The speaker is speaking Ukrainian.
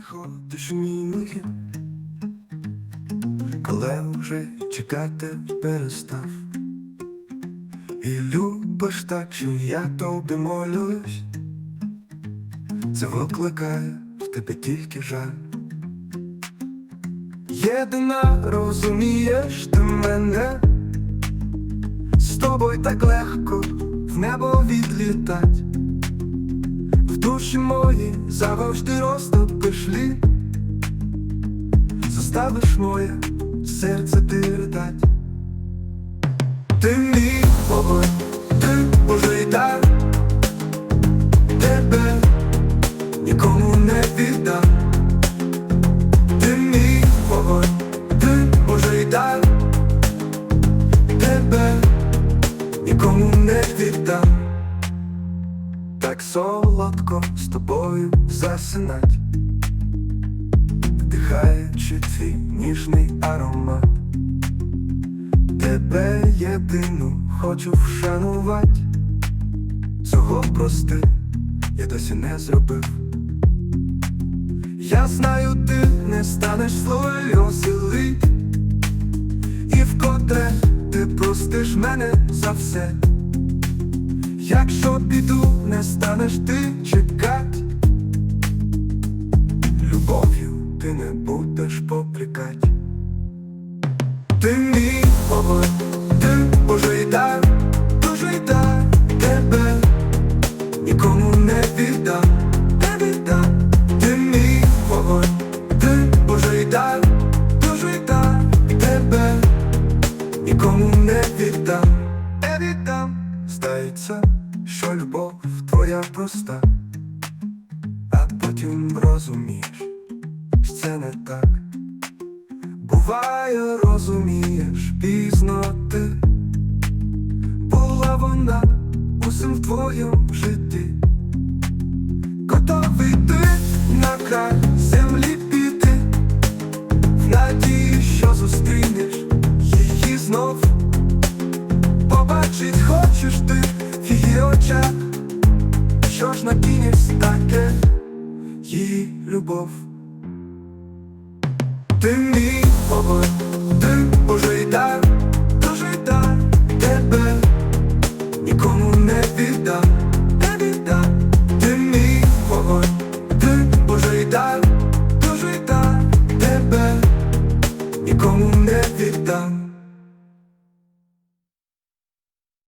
приходиш мій мрій, коли вже чекати перестав. І любиш так, що я тобі молюсь, це викликає в тебе тільки жаль. Єдина розумієш ти мене, з тобою так легко в небо відлітать. Душі мої завжди розтопиш лід Заставиш моє серце ти ридать Ти мій вогонь, ти Божий дар. Тебе нікому не віддам. Ти мій вогонь, ти Божий дар. Тебе нікому не віддам так солодко з тобою засинать, вдихаючи твій ніжний аромат, тебе єдину хочу вшанувати, цього прости я досі не зробив. Я знаю, ти не станеш сльози лить, і вкотре ти простиш мене за все. Якщо піду, не станеш ти чекать, любов'ю ти не будеш попрекать. Ти мій вогонь, ти Божий дар, Божий дар тебе нікому не віддам, не віддам. Ти мій вогонь, ти Божий дар, Божий дар тебе нікому не віддам, не віддам. Здається, що любов твоя проста, а потім розумієш, що це не так. Буває, розумієш, пізно ти була вона усім в твоєму житті. Готовий ти на край землі піти, в надії, що зустрінеш її знов. Побачить хочеш ти її очах, що ж на кінець таке її любов. Ти мій вогонь, ти Божий дар, Божий дар тебе нікому не віддам, не віддам. Ти мій вогонь, ти Божий дар, Божий дар тебе нікому не віддам.